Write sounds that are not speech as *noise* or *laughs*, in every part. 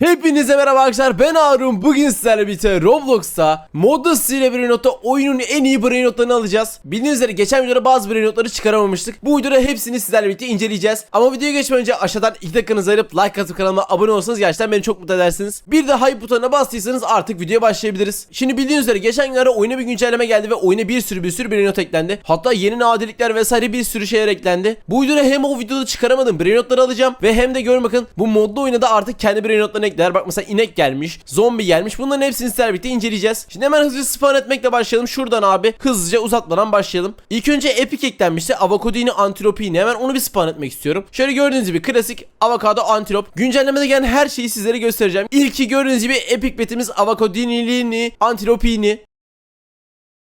Hepinize merhaba arkadaşlar ben Harun. Bugün sizlerle birlikte Roblox'ta modda ile bir notta oyunun en iyi brain notlarını alacağız. Bildiğiniz üzere geçen videoda bazı brain notları çıkaramamıştık. Bu videoda hepsini sizlerle birlikte inceleyeceğiz. Ama videoya geçmeden önce aşağıdan 2 dakikanızı ayırıp like atıp kanalıma abone olursanız gerçekten beni çok mutlu edersiniz. Bir de hype butonuna bastıysanız artık videoya başlayabiliriz. Şimdi bildiğiniz üzere geçen günlerde oyuna bir güncelleme geldi ve oyuna bir sürü bir sürü brain not eklendi. Hatta yeni nadirlikler vesaire bir sürü şeyler eklendi. Bu videoda hem o videoda çıkaramadığım brain notları alacağım Ve hem de görün bakın bu modlu oyuna da artık kendi brain notlarını ekler Bak mesela inek gelmiş, zombi gelmiş. Bunların hepsini sizlerle birlikte inceleyeceğiz. Şimdi hemen hızlıca spawn etmekle başlayalım. Şuradan abi hızlıca uzatmadan başlayalım. İlk önce epic eklenmişti. Avokadini, antilopini. Hemen onu bir spawn etmek istiyorum. Şöyle gördüğünüz gibi klasik avokado, antilop. Güncellemede gelen her şeyi sizlere göstereceğim. İlki gördüğünüz gibi epic betimiz avokadinilini, antilopini.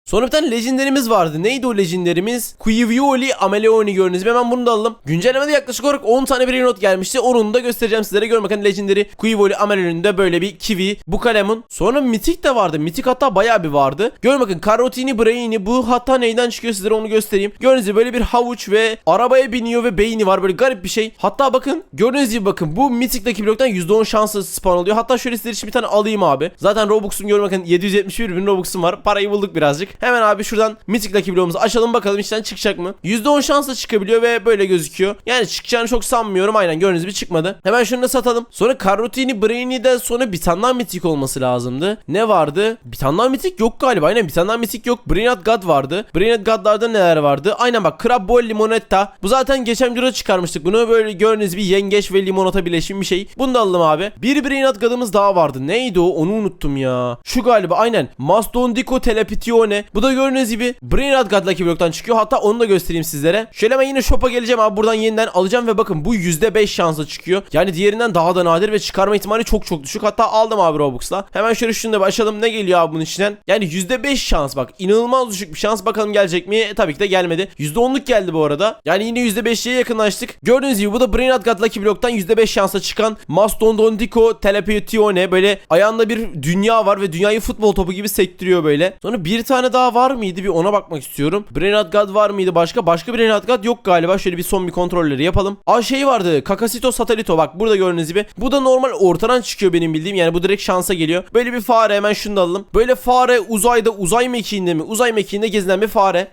Sonra bir tane lejenderimiz vardı. Neydi o lejenderimiz? Quivioli Ameleoni gördünüz mü? Hemen bunu da alalım. Güncellemede yaklaşık olarak 10 tane bir not gelmişti. Onu da göstereceğim sizlere. Görün bakın legendary Quivioli Ameleoni'de böyle bir kiwi. Bu kalemun. Sonra mitik de vardı. Mitik hatta bayağı bir vardı. Görün bakın Carotini Brain'i. Bu hatta neyden çıkıyor sizlere onu göstereyim. Gördüğünüz gibi böyle bir havuç ve arabaya biniyor ve beyni var. Böyle garip bir şey. Hatta bakın gördüğünüz gibi bakın bu mitikteki bloktan %10 şanslı spawn oluyor. Hatta şöyle sizler için bir tane alayım abi. Zaten Robux'um görün bakın 771 bin Robux'um var. Parayı bulduk birazcık. Hemen abi şuradan Mythic'deki bloğumuzu açalım bakalım içten çıkacak mı? %10 şansla çıkabiliyor ve böyle gözüküyor. Yani çıkacağını çok sanmıyorum. Aynen gördüğünüz gibi çıkmadı. Hemen şunu da satalım. Sonra Carotini Brain'den sonra bir tane daha Mythic olması lazımdı. Ne vardı? Bir tane daha Mythic yok galiba. Aynen bir tane daha Mythic yok. Brainat God vardı. Brainat God'larda neler vardı? Aynen bak Crab Boy Limonetta. Bu zaten geçen videoda çıkarmıştık bunu. Böyle gördüğünüz bir yengeç ve limonata birleşim bir şey. Bunu da alalım abi. Bir Brainat God'ımız daha vardı. Neydi o? Onu unuttum ya. Şu galiba aynen. Mastodondico Telepitione. Bu da gördüğünüz gibi Brainrot God'daki bloktan çıkıyor. Hatta onu da göstereyim sizlere. Şöyle hemen yine shop'a geleceğim abi. Buradan yeniden alacağım ve bakın bu %5 şansla çıkıyor. Yani diğerinden daha da nadir ve çıkarma ihtimali çok çok düşük. Hatta aldım abi Robux'la. Hemen şöyle şunu da başlayalım. Ne geliyor abi bunun içinden? Yani %5 şans bak. inanılmaz düşük bir şans. Bakalım gelecek mi? E, tabii ki de gelmedi. %10'luk geldi bu arada. Yani yine %5'liğe yakınlaştık. Gördüğünüz gibi bu da Brainrot God'daki bloktan %5 şansla çıkan Mastodontico Telepetione. Böyle ayağında bir dünya var ve dünyayı futbol topu gibi sektiriyor böyle. Sonra bir tane daha var mıydı? Bir ona bakmak istiyorum. Brainrot God var mıydı başka? Başka Brainrot God yok galiba. Şöyle bir son bir kontrolleri yapalım. Aa şey vardı. Kakasito Satelito. Bak burada gördüğünüz gibi. Bu da normal ortadan çıkıyor benim bildiğim. Yani bu direkt şansa geliyor. Böyle bir fare hemen şunu da alalım. Böyle fare uzayda uzay mekiğinde mi? Uzay mekiğinde gezinen bir fare.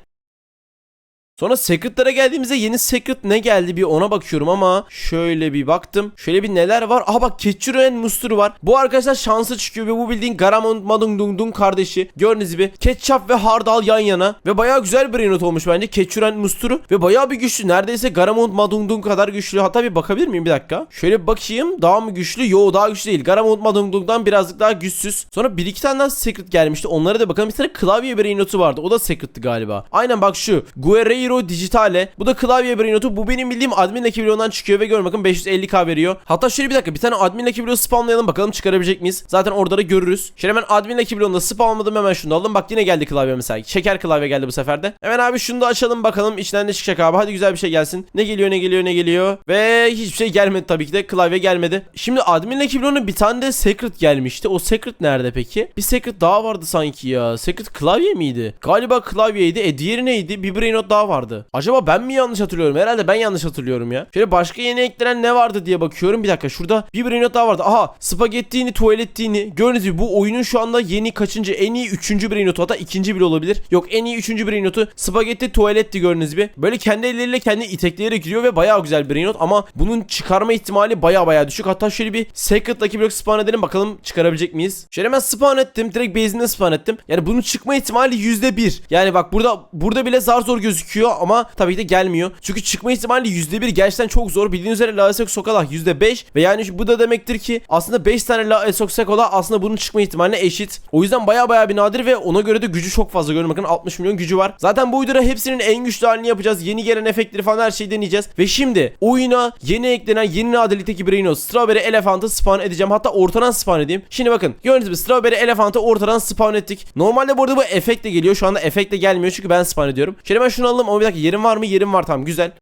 Sonra secret'lara geldiğimizde yeni secret ne geldi bir ona bakıyorum ama şöyle bir baktım. Şöyle bir neler var? Aha bak Ketchuren Musturu var. Bu arkadaşlar şansı çıkıyor ve bu bildiğin Garamond Madung Dung Dung kardeşi. Gördüğünüz gibi ketçap ve hardal yan yana ve bayağı güzel bir not olmuş bence Ketchuren Musturu ve bayağı bir güçlü. Neredeyse Garamond Madung Dung kadar güçlü. Hatta bir bakabilir miyim bir dakika? Şöyle bir bakayım. Daha mı güçlü? Yo daha güçlü değil. Garamond Madung Dung'dan birazcık daha güçsüz. Sonra bir iki tane daha secret gelmişti. Onlara da bakalım. Bir tane klavye bir notu vardı. O da secret'tı galiba. Aynen bak şu. Guerreiro Digitale. Bu da klavye bir notu. Bu benim bildiğim admin ekibilyondan çıkıyor ve görün bakın 550k veriyor. Hatta şöyle bir dakika bir tane admin ekibilyon spamlayalım bakalım çıkarabilecek miyiz? Zaten orada da görürüz. Şöyle hemen admin ekibilyonda spamladım hemen şunu da aldım. Bak yine geldi klavye mesela. Şeker klavye geldi bu sefer de. Hemen abi şunu da açalım bakalım içinden ne çıkacak abi. Hadi güzel bir şey gelsin. Ne geliyor ne geliyor ne geliyor. Ve hiçbir şey gelmedi tabii ki de. Klavye gelmedi. Şimdi admin ekibilyonun bir tane de secret gelmişti. O secret nerede peki? Bir secret daha vardı sanki ya. Secret klavye miydi? Galiba klavyeydi. E diğeri neydi? Bir brain not daha vardı. Acaba ben mi yanlış hatırlıyorum? Herhalde ben yanlış hatırlıyorum ya. Şöyle başka yeni eklenen ne vardı diye bakıyorum. Bir dakika şurada bir brain not daha vardı. Aha spagettini tuvalettini. Gördüğünüz gibi bu oyunun şu anda yeni kaçıncı? En iyi üçüncü brain notu hatta ikinci bile olabilir. Yok en iyi üçüncü brain notu spagetti tuvaletti gördüğünüz gibi. Böyle kendi elleriyle kendi itekleyerek giriyor ve bayağı güzel brain not ama bunun çıkarma ihtimali bayağı bayağı düşük. Hatta şöyle bir secret'daki blok spawn edelim bakalım çıkarabilecek miyiz? Şöyle hemen spawn ettim. Direkt base'ine spawn ettim. Yani bunun çıkma ihtimali yüzde bir. Yani bak burada burada bile zar zor gözüküyor ama tabii ki de gelmiyor. Çünkü çıkma ihtimali yüzde bir gerçekten çok zor. Bildiğiniz üzere La Esok yüzde beş ve yani bu da demektir ki aslında 5 tane La Esok aslında bunun çıkma ihtimaline eşit. O yüzden bayağı bayağı bir nadir ve ona göre de gücü çok fazla. Görün bakın 60 milyon gücü var. Zaten bu videoda hepsinin en güçlü halini yapacağız. Yeni gelen efektleri falan her şeyi deneyeceğiz. Ve şimdi oyuna yeni eklenen yeni nadirlikteki Braino Strawberry Elephant'ı spawn edeceğim. Hatta ortadan spawn edeyim. Şimdi bakın gördüğünüz gibi Strawberry Elephant'ı ortadan spawn ettik. Normalde bu arada bu efektle geliyor. Şu anda efektle gelmiyor çünkü ben spawn ediyorum. Şöyle ben şunu alalım bir dakika yerim var mı? Yerim var tamam güzel.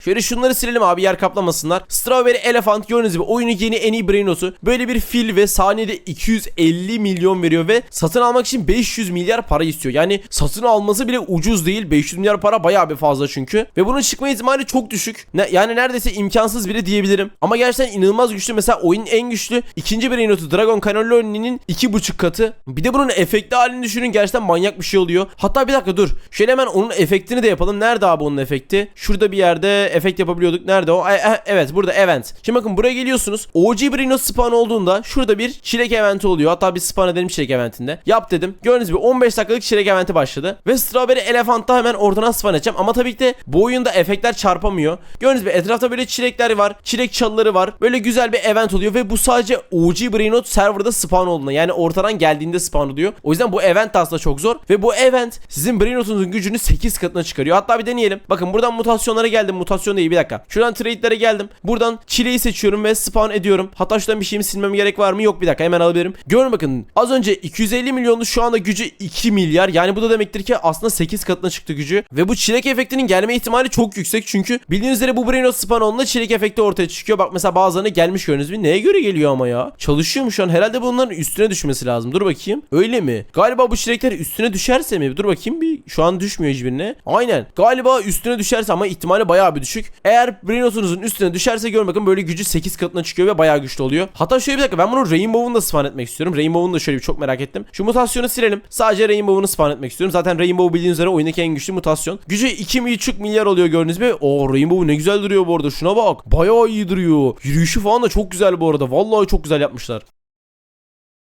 Şöyle şunları silelim abi yer kaplamasınlar. Strawberry Elephant gördüğünüz gibi oyunun yeni en iyi brain notu. Böyle bir fil ve saniyede 250 milyon veriyor ve satın almak için 500 milyar para istiyor. Yani satın alması bile ucuz değil. 500 milyar para bayağı bir fazla çünkü. Ve bunun çıkma ihtimali çok düşük. Ne, yani neredeyse imkansız bile diyebilirim. Ama gerçekten inanılmaz güçlü. Mesela oyunun en güçlü ikinci brain notu Dragon Cannelloni'nin 2.5 katı. Bir de bunun efektli halini düşünün. Gerçekten manyak bir şey oluyor. Hatta bir dakika dur. Şöyle hemen onun efektini de yapalım. Nerede abi onun efekti? Şurada bir yerde efekt yapabiliyorduk. Nerede o? E, e, evet burada event. Şimdi bakın buraya geliyorsunuz. OG Brino spawn olduğunda şurada bir çilek eventi oluyor. Hatta bir spawn edelim çilek eventinde. Yap dedim. Gördüğünüz gibi 15 dakikalık çilek eventi başladı. Ve Strawberry Elephant'ta hemen oradan spawn edeceğim. Ama tabii ki de bu oyunda efektler çarpamıyor. Gördüğünüz gibi etrafta böyle çilekler var. Çilek çalıları var. Böyle güzel bir event oluyor ve bu sadece OG Brino serverda spawn olduğunda yani ortadan geldiğinde spawn oluyor. O yüzden bu event aslında çok zor. Ve bu event sizin Brino'sunuzun gücünü 8 katına çıkarıyor. Hatta bir deneyelim. Bakın buradan mutasyonlara geldim. Mutasyon değil bir dakika. Şuradan trade'lere geldim. Buradan çileyi seçiyorum ve spawn ediyorum. Hatta şuradan bir şeyimi silmem gerek var mı? Yok bir dakika hemen alabilirim. Görün bakın. Az önce 250 milyonlu şu anda gücü 2 milyar. Yani bu da demektir ki aslında 8 katına çıktı gücü. Ve bu çilek efektinin gelme ihtimali çok yüksek. Çünkü bildiğiniz üzere bu Brainrot spawn olduğunda çilek efekti ortaya çıkıyor. Bak mesela bazılarına gelmiş gördünüz mü? Neye göre geliyor ama ya? Çalışıyor mu şu an? Herhalde bunların üstüne düşmesi lazım. Dur bakayım. Öyle mi? Galiba bu çilekler üstüne düşerse mi? Dur bakayım bir. Şu an düşmüyor hiçbirine. Aynen. Galiba üstüne düşerse ama ihtimali bayağı bir düşük. Eğer Brainrot'unuzun üstüne düşerse görün bakın böyle gücü 8 katına çıkıyor ve bayağı güçlü oluyor. Hatta şöyle bir dakika ben bunu Rainbow'un da spawn etmek istiyorum. Rainbow'un da şöyle bir çok merak ettim. Şu mutasyonu silelim. Sadece Rainbow'unu spawn etmek istiyorum. Zaten Rainbow bildiğiniz üzere oyundaki en güçlü mutasyon. Gücü 2,5 milyar oluyor gördüğünüz gibi. Oo Rainbow ne güzel duruyor bu arada. Şuna bak. Bayağı iyi duruyor. Yürüyüşü falan da çok güzel bu arada. Vallahi çok güzel yapmışlar.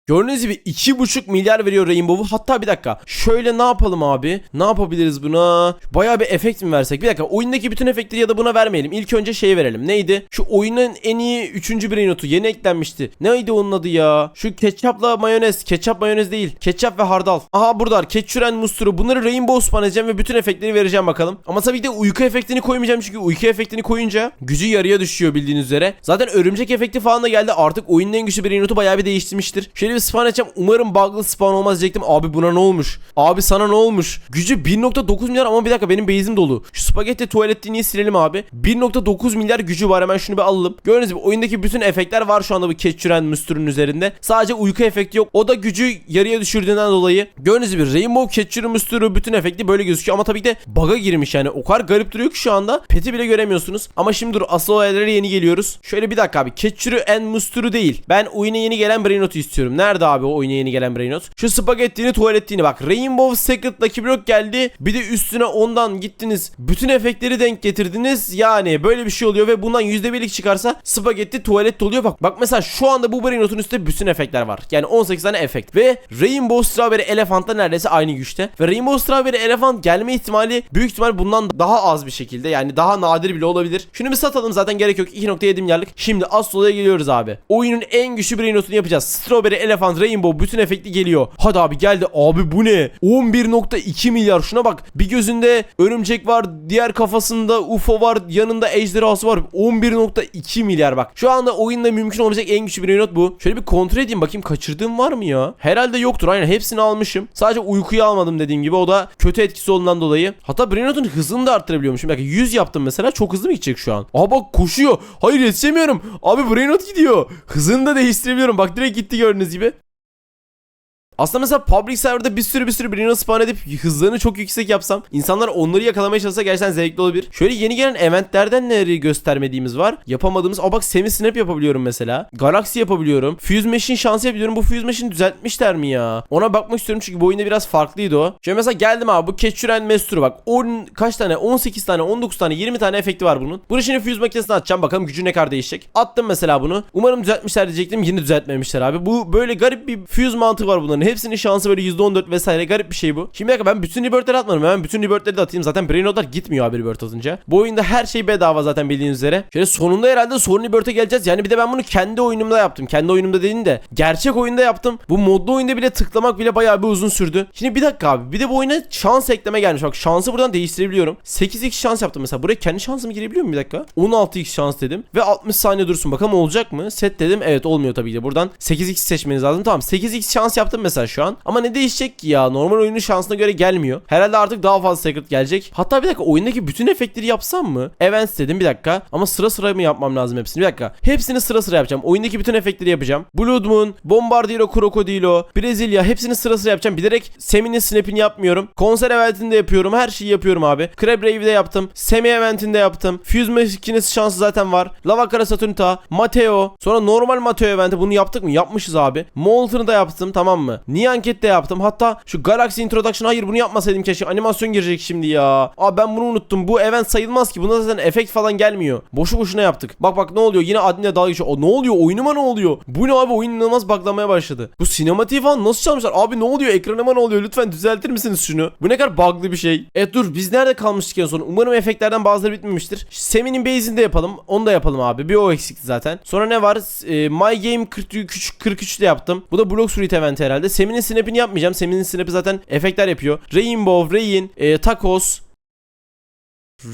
Gördüğünüz gibi 2,5 milyar veriyor Rainbow'u. Hatta bir dakika. Şöyle ne yapalım abi? Ne yapabiliriz buna? Bayağı bir efekt mi versek? Bir dakika. Oyundaki bütün efektleri ya da buna vermeyelim. İlk önce şey verelim. Neydi? Şu oyunun en iyi 3. brain notu yeni eklenmişti. Neydi onun adı ya? Şu ketçapla mayonez. Ketçap mayonez değil. Ketçap ve hardal. Aha burada. Ketçuren musturu. Bunları Rainbow spawn edeceğim ve bütün efektleri vereceğim bakalım. Ama tabii ki de uyku efektini koymayacağım çünkü uyku efektini koyunca gücü yarıya düşüyor bildiğiniz üzere. Zaten örümcek efekti falan da geldi. Artık oyunun en güçlü brain notu bayağı bir değiştirmiştir. Şöyle bir spawn edeceğim. Umarım bug'lı spawn olmaz diyecektim. Abi buna ne olmuş? Abi sana ne olmuş? Gücü 1.9 milyar ama bir dakika benim base'im dolu. Şu spagetti tuvaletliğini silelim abi. 1.9 milyar gücü var hemen şunu bir alalım. Gördüğünüz gibi oyundaki bütün efektler var şu anda bu Ketchuren Müstür'ün üzerinde. Sadece uyku efekti yok. O da gücü yarıya düşürdüğünden dolayı. Gördüğünüz gibi Rainbow Ketchuren Müstür'ü bütün efekti böyle gözüküyor ama tabii ki de bug'a girmiş yani. O kadar garip duruyor ki şu anda. Peti bile göremiyorsunuz. Ama şimdi dur asıl olaylara yeni geliyoruz. Şöyle bir dakika abi. Ketchuren en Müstür'ü değil. Ben oyuna yeni gelen Brainot'u istiyorum. Nerede abi o oyuna yeni gelen Brainot? Şu spagettini tuvalettiğini bak. Rainbow Secret Lucky geldi. Bir de üstüne ondan gittiniz. Bütün efektleri denk getirdiniz. Yani böyle bir şey oluyor ve bundan %1'lik çıkarsa spagetti tuvalet oluyor. Bak bak mesela şu anda bu Brainot'un üstünde bütün efektler var. Yani 18 tane efekt. Ve Rainbow Strawberry Elephant'la neredeyse aynı güçte. Ve Rainbow Strawberry Elephant gelme ihtimali büyük ihtimal bundan daha az bir şekilde. Yani daha nadir bile olabilir. Şunu bir satalım zaten gerek yok. 2.7 milyarlık. Şimdi Astro'ya geliyoruz abi. Oyunun en güçlü Brainot'unu yapacağız. Strawberry Elephant Rainbow bütün efekti geliyor. Hadi abi geldi. Abi bu ne? 11.2 milyar. Şuna bak. Bir gözünde örümcek var. Diğer kafasında UFO var. Yanında ejderhası var. 11.2 milyar bak. Şu anda oyunda mümkün olacak en güçlü bir not bu. Şöyle bir kontrol edeyim bakayım kaçırdığım var mı ya? Herhalde yoktur. Aynen hepsini almışım. Sadece uykuyu almadım dediğim gibi. O da kötü etkisi olduğundan dolayı. Hatta Brainot'un hızını da arttırabiliyormuşum. Bak 100 yaptım mesela. Çok hızlı mı gidecek şu an? Aha bak koşuyor. Hayır yetişemiyorum. Abi Brainot gidiyor. Hızını da değiştirebiliyorum. Bak direkt gitti gördüğünüz gibi. Aslında mesela public serverda bir sürü bir sürü birini spawn edip hızlarını çok yüksek yapsam insanlar onları yakalamaya çalışsa gerçekten zevkli olabilir. Şöyle yeni gelen eventlerden neleri göstermediğimiz var. Yapamadığımız. Aa bak semi snap yapabiliyorum mesela. Galaxy yapabiliyorum. Fuse machine şansı yapabiliyorum. Bu fuse machine düzeltmişler mi ya? Ona bakmak istiyorum çünkü bu oyunda biraz farklıydı o. Şöyle mesela geldim abi bu Ketchuren Master'ı bak. 10 kaç tane? 18 tane, 19 tane, 20 tane efekti var bunun. Bunu şimdi fuse makinesine atacağım. Bakalım gücü ne kadar değişecek. Attım mesela bunu. Umarım düzeltmişler diyecektim. Yine düzeltmemişler abi. Bu böyle garip bir fuse mantığı var bunların. Hepsinin şansı böyle %14 vesaire garip bir şey bu. Şimdi dakika ben bütün rebirth'leri atmadım. Hemen bütün rebirth'leri de atayım. Zaten brain notlar gitmiyor abi rebirth atınca. Bu oyunda her şey bedava zaten bildiğiniz üzere. Şöyle sonunda herhalde son rebirth'e geleceğiz. Yani bir de ben bunu kendi oyunumda yaptım. Kendi oyunumda dediğin de gerçek oyunda yaptım. Bu modlu oyunda bile tıklamak bile bayağı bir uzun sürdü. Şimdi bir dakika abi. Bir de bu oyuna şans ekleme gelmiş. Bak şansı buradan değiştirebiliyorum. 8x şans yaptım mesela. Buraya kendi şansımı girebiliyor muyum bir dakika? 16x şans dedim. Ve 60 saniye dursun. Bakalım olacak mı? Set dedim. Evet olmuyor tabii ki de. Buradan 8x seçmeniz lazım. Tamam 8x şans yaptım mesela. Mesela şu an. Ama ne değişecek ki ya? Normal oyunun şansına göre gelmiyor. Herhalde artık daha fazla secret gelecek. Hatta bir dakika oyundaki bütün efektleri yapsam mı? Events dedim bir dakika. Ama sıra sıra mı yapmam lazım hepsini? Bir dakika. Hepsini sıra sıra yapacağım. Oyundaki bütün efektleri yapacağım. Blood Moon, Bombardiro, Crocodilo, Brezilya hepsini sıra sıra yapacağım. Bilerek Semi'nin snap'ini yapmıyorum. Konser eventinde yapıyorum. Her şeyi yapıyorum abi. Crab Rave'de yaptım. Semi eventinde yaptım. Fuse makinesi şansı zaten var. Lava Kara Saturnita, Mateo. Sonra normal Mateo eventi bunu yaptık mı? Yapmışız abi. Molten'ı da yaptım tamam mı? Nyanket de yaptım. Hatta şu Galaxy Introduction hayır bunu yapmasaydım keşke. Animasyon girecek şimdi ya. Abi ben bunu unuttum. Bu event sayılmaz ki. Bunda zaten efekt falan gelmiyor. Boşu boşuna yaptık. Bak bak ne oluyor? Yine adminle dalga geçiyor. O ne oluyor? Oyunuma ne oluyor? Bu ne abi? Oyun inanılmaz buglamaya başladı. Bu sinematiği falan nasıl çalmışlar? Abi ne oluyor? Ekranıma ne oluyor? Lütfen düzeltir misiniz şunu? Bu ne kadar buglı bir şey. Evet dur biz nerede kalmıştık en son? Umarım efektlerden bazıları bitmemiştir. Semi'nin base'inde yapalım. Onu da yapalım abi. Bir o eksikti zaten. Sonra ne var? Ee, My Game 43 43'te yaptım. Bu da Block Suite event herhalde. Semi'nin snap'ini yapmayacağım. Semi'nin snap'i zaten efektler yapıyor. Rainbow, Rain, e, Tacos,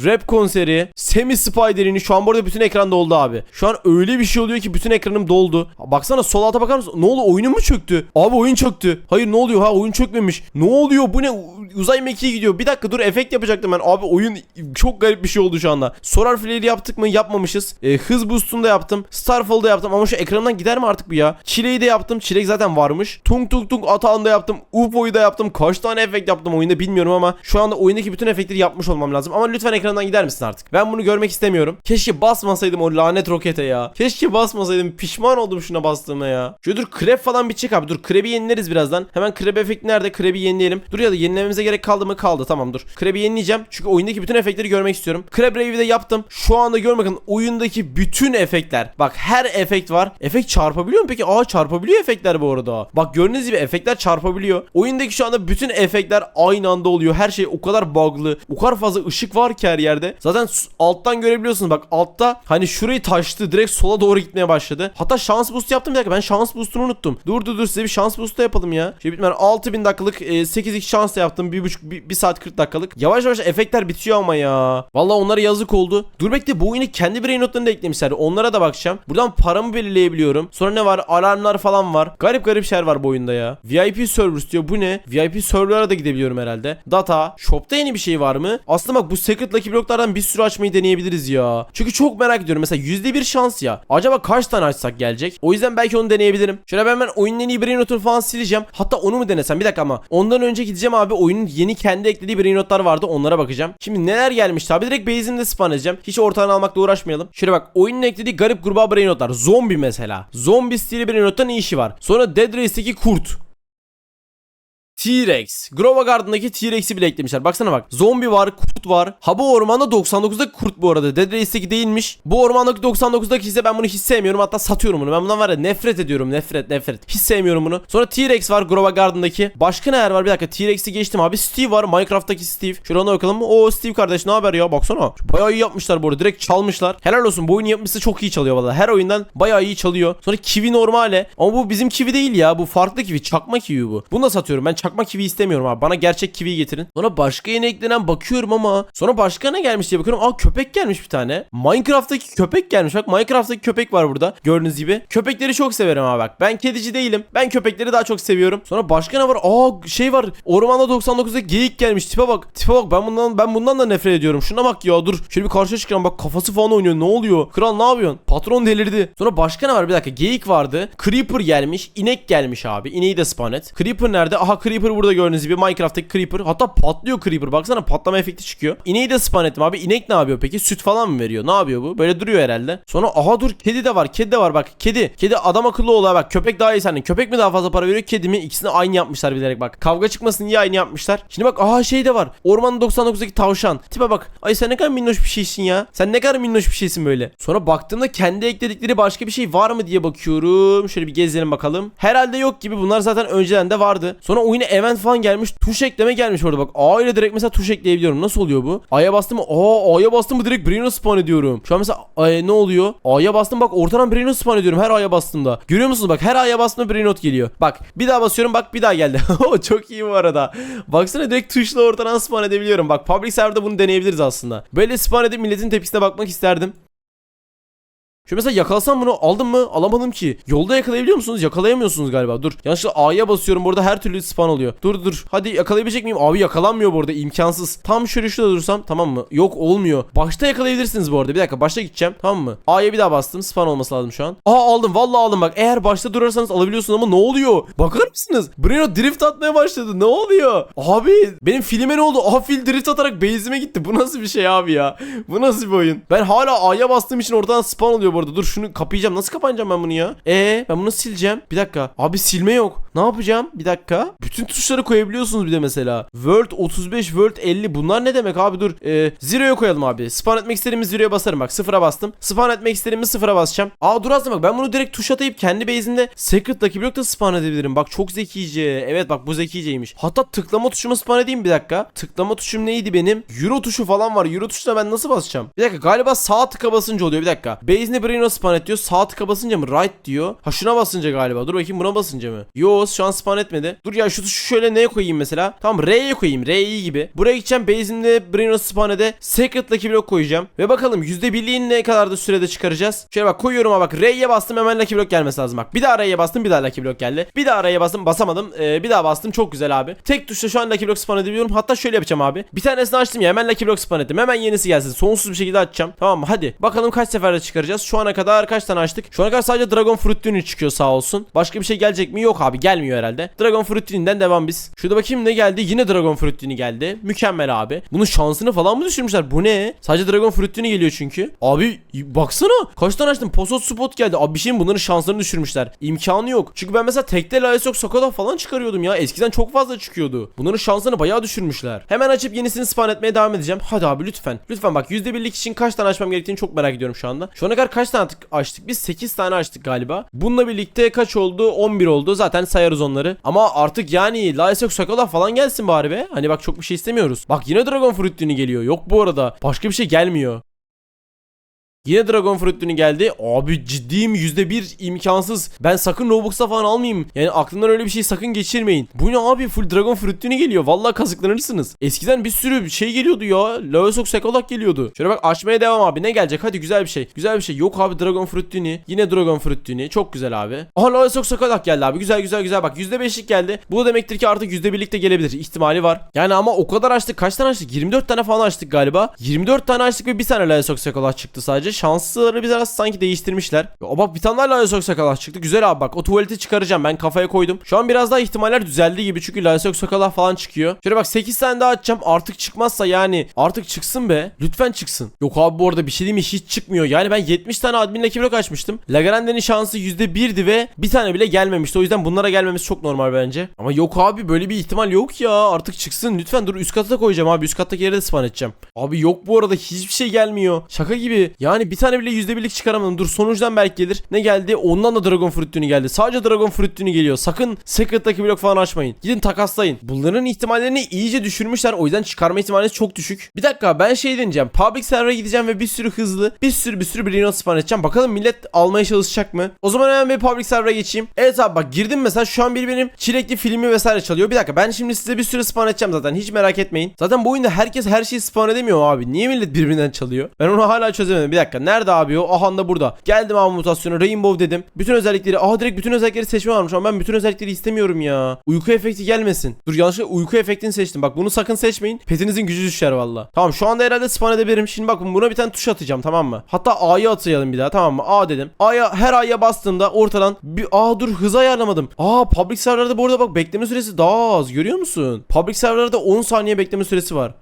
Rap konseri, Semi Spider'ini şu an burada bütün ekranda oldu abi. Şu an öyle bir şey oluyor ki bütün ekranım doldu. Baksana sol alta bakar mısın? Ne oldu? Oyunum mu çöktü? Abi oyun çöktü. Hayır ne oluyor? Ha oyun çökmemiş. Ne oluyor? Bu ne? Uzay mekiği gidiyor. Bir dakika dur efekt yapacaktım ben. Abi oyun çok garip bir şey oldu şu anda. Solar Flare'i yaptık mı? Yapmamışız. E, hız boost'unu da yaptım. Starfall'da yaptım ama şu ekrandan gider mi artık bu ya? Çileği de yaptım. Çilek zaten varmış. Tung tung tung atağını da yaptım. UFO'yu da yaptım. Kaç tane efekt yaptım oyunda bilmiyorum ama şu anda oyundaki bütün efektleri yapmış olmam lazım. Ama lütfen ekrandan gider misin artık? Ben bunu görmek istemiyorum. Keşke basmasaydım o lanet rokete ya. Keşke basmasaydım. Pişman oldum şuna bastığıma ya. Şöyle dur krep falan bir çek abi. Dur krebi yenileriz birazdan. Hemen krep efekti nerede? Krebi yenileyelim. Dur ya da yenilememize gerek kaldı mı? Kaldı. Tamam dur. Krebi yenileyeceğim. Çünkü oyundaki bütün efektleri görmek istiyorum. Krep Rave'i de yaptım. Şu anda gör bakın oyundaki bütün efektler. Bak her efekt var. Efekt çarpabiliyor mu peki? Aa çarpabiliyor efektler bu arada. Bak gördüğünüz gibi efektler çarpabiliyor. Oyundaki şu anda bütün efektler aynı anda oluyor. Her şey o kadar bug'lı. O kadar fazla ışık var ki her yerde. Zaten alttan görebiliyorsunuz bak altta hani şurayı taştı direkt sola doğru gitmeye başladı. Hatta şans boost yaptım bir dakika ben şans boost'unu unuttum. Dur dur dur size bir şans boost da yapalım ya. Şey bitmeden 6000 dakikalık e, 8x şans da yaptım. 1.5 1, 1 saat 40 dakikalık. Yavaş yavaş efektler bitiyor ama ya. Vallahi onlara yazık oldu. Dur bekle bu oyunu kendi brain notlarını da eklemişler. Onlara da bakacağım. Buradan paramı belirleyebiliyorum. Sonra ne var? Alarmlar falan var. Garip garip şeyler var bu oyunda ya. VIP servers diyor. Bu ne? VIP serverlara da gidebiliyorum herhalde. Data. Shop'ta yeni bir şey var mı? Aslında bak bu secret lucky blocklardan bir sürü açmayı deneyebiliriz ya. Çünkü çok merak ediyorum. Mesela %1 şans ya. Acaba kaç tane açsak gelecek? O yüzden belki onu deneyebilirim. Şöyle ben ben oyunun en iyi notunu falan sileceğim. Hatta onu mu denesem? Bir dakika ama. Ondan önce gideceğim abi. Oyunun yeni kendi eklediği brain notlar vardı. Onlara bakacağım. Şimdi neler gelmiş abi? Direkt base'imde spawn edeceğim. Hiç ortağını almakla uğraşmayalım. Şöyle bak. Oyunun eklediği garip gruba brain notlar. Zombi mesela. Zombi stili brain not'ta ne işi var? Sonra Dead Race'deki kurt. T-Rex. Grova Garden'daki T-Rex'i bile eklemişler. Baksana bak. Zombi var, kurt var. Ha bu ormanda 99'daki kurt bu arada. Dead Race'deki değilmiş. Bu ormandaki 99'daki ise ben bunu hiç sevmiyorum. Hatta satıyorum bunu. Ben bundan var ya nefret ediyorum. Nefret, nefret. Hiç sevmiyorum bunu. Sonra T-Rex var Grova Garden'daki. Başka neler var? Bir dakika. T-Rex'i geçtim abi. Steve var. Minecraft'taki Steve. Şöyle ona bakalım. O Steve kardeş ne haber ya? Baksana. Bayağı iyi yapmışlar bu arada. Direkt çalmışlar. Helal olsun. Bu oyunu yapmışsa çok iyi çalıyor valla. Her oyundan bayağı iyi çalıyor. Sonra Kiwi normale. Ama bu bizim Kiwi değil ya. Bu farklı Kiwi. Çakma Kiwi bu. Bunu da satıyorum. Ben çakma Kiwi istemiyorum abi. Bana gerçek Kiwi getirin. Sonra başka yeni eklenen bakıyorum ama. Sonra başka ne gelmiş diye bakıyorum. Aa köpek gelmiş bir tane. Minecraft'taki köpek gelmiş. Bak Minecraft'taki köpek var burada. Gördüğünüz gibi. Köpekleri çok severim abi bak. Ben kedici değilim. Ben köpekleri daha çok seviyorum. Sonra başka ne var? Aa şey var. Ormanda 99'da geyik gelmiş. Tipe bak. Tipe bak. Ben bundan ben bundan da nefret ediyorum. Şuna bak ya dur. Şöyle bir karşıya çıkalım. Bak kafası falan oynuyor. Ne oluyor? Kral ne yapıyorsun? Patron delirdi. Sonra başka ne var? Bir dakika. Geyik vardı. Creeper gelmiş. inek gelmiş abi. İneği de spawn et. Creeper nerede? Aha Creeper burada gördüğünüz gibi. Minecraft'taki Creeper. Hatta patlıyor Creeper. Baksana patlama efekti çıkıyor. İneği de spawn ettim abi. İnek ne yapıyor peki? Süt falan mı veriyor? Ne yapıyor bu? Böyle duruyor herhalde. Sonra aha dur kedi de var. Kedi de var bak. Kedi. Kedi adam akıllı ol bak. Köpek daha iyi senden. Köpek mi daha fazla para veriyor? Kedi mi? İkisini aynı yapmışlar bilerek bak. Kavga çıkmasın diye aynı yapmışlar. Şimdi bak aha şey de var. Orman 99'daki tavşan. Tipe bak. Ay sen ne kadar minnoş bir şeysin ya. Sen ne kadar minnoş bir şeysin böyle. Sonra baktığımda kendi ekledikleri başka bir şey var mı diye bakıyorum. Şöyle bir gezelim bakalım. Herhalde yok gibi. Bunlar zaten önceden de vardı. Sonra oyuna event falan gelmiş. Tuş ekleme gelmiş orada bak. A ile direkt mesela tuş ekleyebiliyorum. Nasıl oluyor bu? A'ya bastım mı? Aa A'ya bastım mı direkt Brain'e spawn ediyorum. Şu an mesela ay, ne oluyor? A'ya bastım bak ortadan Brain'e spawn ediyorum her A'ya bastığımda. Görüyor musunuz bak her A'ya bastığımda Brain'ot geliyor. Bak bir daha basıyorum bak bir daha geldi. *laughs* Çok iyi bu arada. Baksana direkt tuşla ortadan spawn edebiliyorum. Bak public serverda bunu deneyebiliriz aslında. Böyle spawn edip milletin tepkisine bakmak isterdim. Şu mesela yakalasam bunu aldım mı? Alamadım ki. Yolda yakalayabiliyor musunuz? Yakalayamıyorsunuz galiba. Dur. Yanlışlıkla A'ya basıyorum. Burada her türlü spawn oluyor. Dur dur. Hadi yakalayabilecek miyim? Abi yakalanmıyor bu arada. imkansız. Tam şöyle şurada dursam tamam mı? Yok olmuyor. Başta yakalayabilirsiniz bu arada. Bir dakika başta gideceğim. Tamam mı? A'ya bir daha bastım. Spawn olması lazım şu an. Aa aldım. Vallahi aldım bak. Eğer başta durarsanız alabiliyorsunuz ama ne oluyor? Bakar mısınız? Bruno drift atmaya başladı. Ne oluyor? Abi benim filme ne oldu? Aha fil drift atarak base'ime gitti. Bu nasıl bir şey abi ya? Bu nasıl bir oyun? Ben hala A'ya bastığım için oradan spawn oluyor bu arada. Dur şunu kapayacağım. Nasıl kapanacağım ben bunu ya? E ben bunu sileceğim. Bir dakika. Abi silme yok. Ne yapacağım? Bir dakika. Bütün tuşları koyabiliyorsunuz bir de mesela. World 35, World 50. Bunlar ne demek abi? Dur. Ee, Zero'ya koyalım abi. Spawn etmek istediğimiz Zero'ya basarım bak. Sıfıra bastım. Spawn etmek istediğimiz sıfıra basacağım. Aa dur aslında bak ben bunu direkt tuş atayıp kendi base'imde Secret Lucky Block'ta spawn edebilirim. Bak çok zekice. Evet bak bu zekiceymiş. Hatta tıklama tuşumu spawn edeyim bir dakika. Tıklama tuşum neydi benim? Euro tuşu falan var. Euro tuşuna ben nasıl basacağım? Bir dakika galiba sağ tıka basınca oluyor. Bir dakika. Base'ine Brino spawn et diyor. Sağ tıka basınca mı? Right diyor. Ha şuna basınca galiba. Dur bakayım buna basınca mı? Yo şu an spawn etmedi. Dur ya şu tuşu şöyle neye koyayım mesela? Tamam R'ye koyayım. R gibi. Buraya gideceğim. Base'imde Brino spawn ede. Secret Lucky Block koyacağım. Ve bakalım %1'liğini ne kadar da sürede çıkaracağız. Şöyle bak koyuyorum ama bak R'ye bastım hemen Lucky Block gelmesi lazım bak. Bir daha R'ye bastım bir daha Lucky Block geldi. Bir daha R'ye bastım basamadım. Ee, bir daha bastım çok güzel abi. Tek tuşla şu an Lucky Block spawn edebiliyorum. Hatta şöyle yapacağım abi. Bir tanesini açtım ya hemen Lucky Block spawn ettim. Hemen yenisi gelsin. Sonsuz bir şekilde açacağım. Tamam mı? Hadi. Bakalım kaç seferde çıkaracağız. Şu ana kadar kaç tane açtık? Şu ana kadar sadece Dragon Fruit Dünü çıkıyor sağ olsun. Başka bir şey gelecek mi? Yok abi gelmiyor herhalde. Dragon Fruit Dünü'nden devam biz. Şurada bakayım ne geldi? Yine Dragon Fruit Dünü geldi. Mükemmel abi. Bunun şansını falan mı düşürmüşler? Bu ne? Sadece Dragon Fruit Dünü geliyor çünkü. Abi baksana. Kaç tane açtım? Posot Spot geldi. Abi bir şeyin bunların şanslarını düşürmüşler. İmkanı yok. Çünkü ben mesela tekte Laios yok Sokoda falan çıkarıyordum ya. Eskiden çok fazla çıkıyordu. Bunların şansını bayağı düşürmüşler. Hemen açıp yenisini spawn etmeye devam edeceğim. Hadi abi lütfen. Lütfen bak %1'lik için kaç tane açmam gerektiğini çok merak ediyorum şu anda. Şu ana kadar kaç tane attık- açtık? Biz 8 tane açtık galiba. Bununla birlikte kaç oldu? 11 oldu. Zaten sayarız onları. Ama artık yani Laios yok Sokoda falan gelsin bari be. Hani bak çok bir şey istemiyoruz. Bak yine Dragon Fruit Dünü geliyor. Yok bu arada. Başka bir şey gelmiyor. Yine Dragon Fruit Dünü geldi. Abi ciddiyim %1 imkansız. Ben sakın Roblox'a falan almayayım. Yani aklından öyle bir şey sakın geçirmeyin. Bu ne abi full Dragon Fruit Dünü geliyor. Vallahi kazıklanırsınız. Eskiden bir sürü şey geliyordu ya. Laosok Sekolak geliyordu. Şöyle bak açmaya devam abi. Ne gelecek? Hadi güzel bir şey. Güzel bir şey. Yok abi Dragon Fruit Dünü. Yine Dragon Fruit Dünü. Çok güzel abi. Aha Laosok Sekolak geldi abi. Güzel güzel güzel. Bak %5'lik geldi. Bu da demektir ki artık %1'lik de gelebilir. İhtimali var. Yani ama o kadar açtık. Kaç tane açtık? 24 tane falan açtık galiba. 24 tane açtık ve bir tane Laosok Sekolak çıktı sadece. Şansları biraz sanki değiştirmişler. Ya bak bir tane daha Laosok Sekolak çıktı. Güzel abi bak. O tuvaleti çıkaracağım. Ben kafaya koydum. Şu an biraz daha ihtimaller düzeldi gibi. Çünkü Laosok Sekolak falan çıkıyor. Şöyle bak 8 tane daha açacağım. Artık çıkmazsa yani artık çıksın be. Lütfen çıksın. Yok abi bu arada bir şey diyeyim mi? Hiç çıkmıyor. Yani ben 70 tane admin Lucky Block açmıştım. Lagrande'nin şansı %1'di ve bir tane bile gelmemişti. O yüzden bunlara gelmemiz çok normal bence. Ama yok abi böyle bir ihtimal yok ya. Artık çıksın. Lütfen dur üst kata koyacağım abi. Üst kattaki yere de spawn edeceğim. Abi yok bu arada hiçbir şey gelmiyor. Şaka gibi. Yani bir tane bile %1'lik çıkaramadım. Dur sonuçtan belki gelir. Ne geldi? Ondan da Dragon Fruit Dünü geldi. Sadece Dragon Fruit Dünü geliyor. Sakın Secret'taki blok falan açmayın. Gidin takaslayın. Bunların ihtimallerini iyice düşürmüşler. O yüzden çıkarma ihtimaliniz çok düşük. Bir dakika ben şey deneyeceğim. Public server'a gideceğim ve bir sürü hızlı bir sürü bir sürü Brino spawn edeceğim. Bakalım millet almaya çalışacak mı? O zaman hemen bir public server'a geçeyim. Evet abi bak girdim mesela şu an biri benim çilekli filmi vesaire çalıyor. Bir dakika ben şimdi size bir sürü spawn edeceğim zaten. Hiç merak etmeyin. Zaten bu oyunda herkes her şeyi spawn edemiyor abi. Niye millet birbirinden çalıyor? Ben onu hala çözemedim. Bir dakika nerede abi o? Aha da burada. Geldim abi mutasyonu Rainbow dedim. Bütün özellikleri aha direkt bütün özellikleri seçme varmış ama ben bütün özellikleri istemiyorum ya. Uyku efekti gelmesin. Dur yanlışlıkla uyku efektini seçtim. Bak bunu sakın seçmeyin. Petinizin gücü düşer valla. Tamam şu anda herhalde spawn edebilirim. Şimdi bak buna bir tane tuş atacağım tamam mı? Hatta A'yı atayalım bir daha tamam mı? A dedim. A'ya her A'ya bastığımda ortadan bir Aa dur hızı ayarlamadım. Aa public serverlarda bu arada bak bekleme süresi daha az görüyor musun? Public serverlarda 10 saniye bekleme süresi var.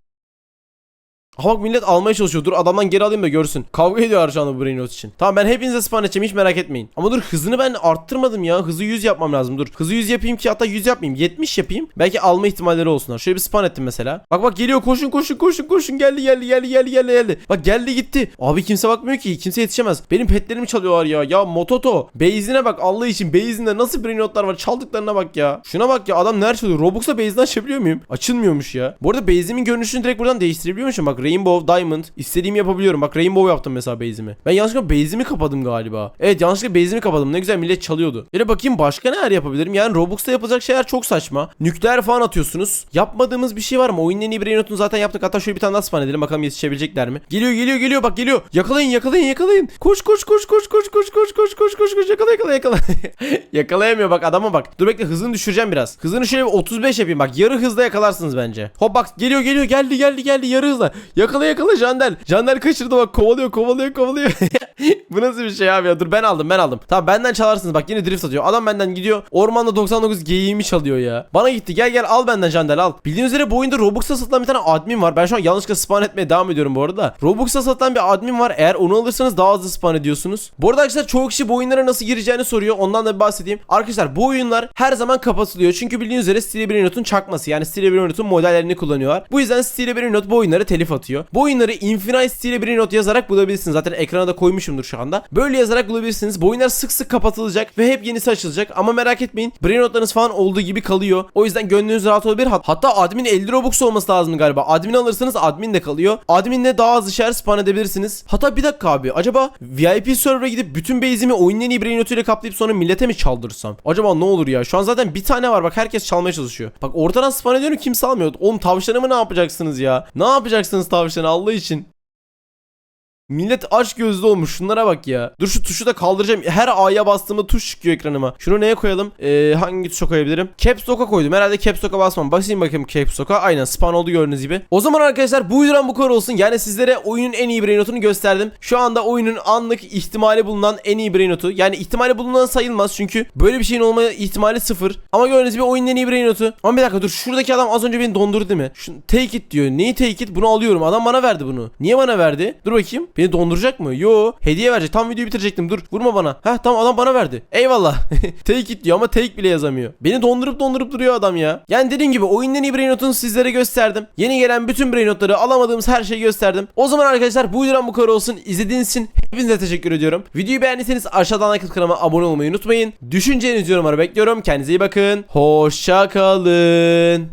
Aha bak millet almaya çalışıyor. Dur adamdan geri alayım da görsün. Kavga ediyorlar şu anda bu Brain Rot için. Tamam ben hepinize spawn edeceğim hiç merak etmeyin. Ama dur hızını ben arttırmadım ya. Hızı 100 yapmam lazım dur. Hızı 100 yapayım ki hatta 100 yapmayayım. 70 yapayım. Belki alma ihtimalleri olsunlar. Şöyle bir spawn ettim mesela. Bak bak geliyor koşun koşun koşun koşun. Geldi geldi geldi geldi geldi geldi. Bak geldi gitti. Abi kimse bakmıyor ki. Kimse yetişemez. Benim petlerimi çalıyorlar ya. Ya Mototo. Base'ine bak Allah için. Base'inde nasıl Brain Rot'lar var. Çaldıklarına bak ya. Şuna bak ya adam nerede çalıyor. Robux'a base'den açabiliyor muyum? Açılmıyormuş ya. Bu arada base'imin görünüşünü direkt buradan değiştirebiliyormuşum. Bak Rainbow, Diamond. İstediğimi yapabiliyorum. Bak Rainbow yaptım mesela base'imi. Ben yanlışlıkla base'imi kapadım galiba. Evet yanlışlıkla base'imi kapadım. Ne güzel millet çalıyordu. Böyle bakayım başka neler yapabilirim? Yani Robux'ta yapılacak şeyler çok saçma. Nükleer falan atıyorsunuz. Yapmadığımız bir şey var mı? Oyunun en iyi brain notunu zaten yaptık. Hatta şöyle bir tane daha spawn edelim. Bakalım yetişebilecekler mi? Geliyor geliyor geliyor bak geliyor. Yakalayın yakalayın yakalayın. Koş koş koş koş koş koş koş koş koş koş koş yakala yakala yakala. *laughs* Yakalayamıyor bak adama bak. Dur bekle hızını düşüreceğim biraz. Hızını şöyle bir 35 yapayım bak. Yarı hızla yakalarsınız bence. Hop bak geliyor geliyor geldi geldi geldi yarı hızla. Yakala yakala Jandel. Jandel kaçırdı bak kovalıyor kovalıyor kovalıyor. *laughs* Bu nasıl bir şey abi ya? Dur ben aldım ben aldım. Tamam benden çalarsınız bak yine drift atıyor. Adam benden gidiyor. Ormanda 99 geyiğimi çalıyor ya. Bana gitti gel gel al benden Jandel al. Bildiğiniz üzere bu oyunda Robux'a satılan bir tane admin var. Ben şu an yanlışlıkla spawn etmeye devam ediyorum bu arada. Robux'a satılan bir admin var. Eğer onu alırsanız daha hızlı spawn ediyorsunuz. Bu arada arkadaşlar çoğu kişi bu oyunlara nasıl gireceğini soruyor. Ondan da bir bahsedeyim. Arkadaşlar bu oyunlar her zaman kapatılıyor. Çünkü bildiğiniz üzere Steel çakması. Yani Steel modellerini kullanıyorlar. Bu yüzden Steel bu oyunları telif atıyor. Bu oyunları Infinite Steel Brainot yazarak bulabilirsiniz. Zaten ekrana da koymuşumdur şu anda. Böyle yazarak bulabilirsiniz. Bu sık sık kapatılacak ve hep yenisi açılacak. Ama merak etmeyin. Brainotlarınız falan olduğu gibi kalıyor. O yüzden gönlünüz rahat olabilir. Hat- Hatta admin 50 Robux olması lazım galiba. Admin alırsanız admin de kalıyor. Adminle daha hızlı şeyler spawn edebilirsiniz. Hatta bir dakika abi. Acaba VIP server'a gidip bütün base'imi oyunun en iyi Brainot'uyla kaplayıp sonra millete mi çaldırsam? Acaba ne olur ya? Şu an zaten bir tane var. Bak herkes çalmaya çalışıyor. Bak ortadan spawn ediyorum kimse almıyor. Oğlum tavşanımı ne yapacaksınız ya? Ne yapacaksınız tavşanı Allah için? Millet aç gözlü olmuş. Şunlara bak ya. Dur şu tuşu da kaldıracağım. Her A'ya bastığımda tuş çıkıyor ekranıma. Şunu neye koyalım? Ee, hangi tuşa koyabilirim? Caps Lock'a koydum. Herhalde Caps Lock'a basmam. Basayım bakayım Caps Lock'a. Aynen spawn oldu gördüğünüz gibi. O zaman arkadaşlar bu videodan bu kadar olsun. Yani sizlere oyunun en iyi brain notunu gösterdim. Şu anda oyunun anlık ihtimali bulunan en iyi brain. Yani ihtimali bulunan sayılmaz çünkü böyle bir şeyin olma ihtimali sıfır. Ama gördüğünüz gibi oyunun en iyi brain. Ama bir dakika dur. Şuradaki adam az önce beni dondurdu değil mi? Şunu, take it diyor. Neyi take it? Bunu alıyorum. Adam bana verdi bunu. Niye bana verdi? Dur bakayım. Beni donduracak mı? Yo. Hediye verecek. Tam videoyu bitirecektim. Dur. Vurma bana. Heh tamam adam bana verdi. Eyvallah. *laughs* take it diyor ama take bile yazamıyor. Beni dondurup dondurup duruyor adam ya. Yani dediğim gibi oyunun en iyi brain notunu sizlere gösterdim. Yeni gelen bütün brain notları alamadığımız her şeyi gösterdim. O zaman arkadaşlar bu videodan bu kadar olsun. İzlediğiniz için hepinize teşekkür ediyorum. Videoyu beğendiyseniz aşağıdan like kanalıma abone olmayı unutmayın. Düşüncelerinizi yorumlara bekliyorum. Kendinize iyi bakın. Hoşça kalın.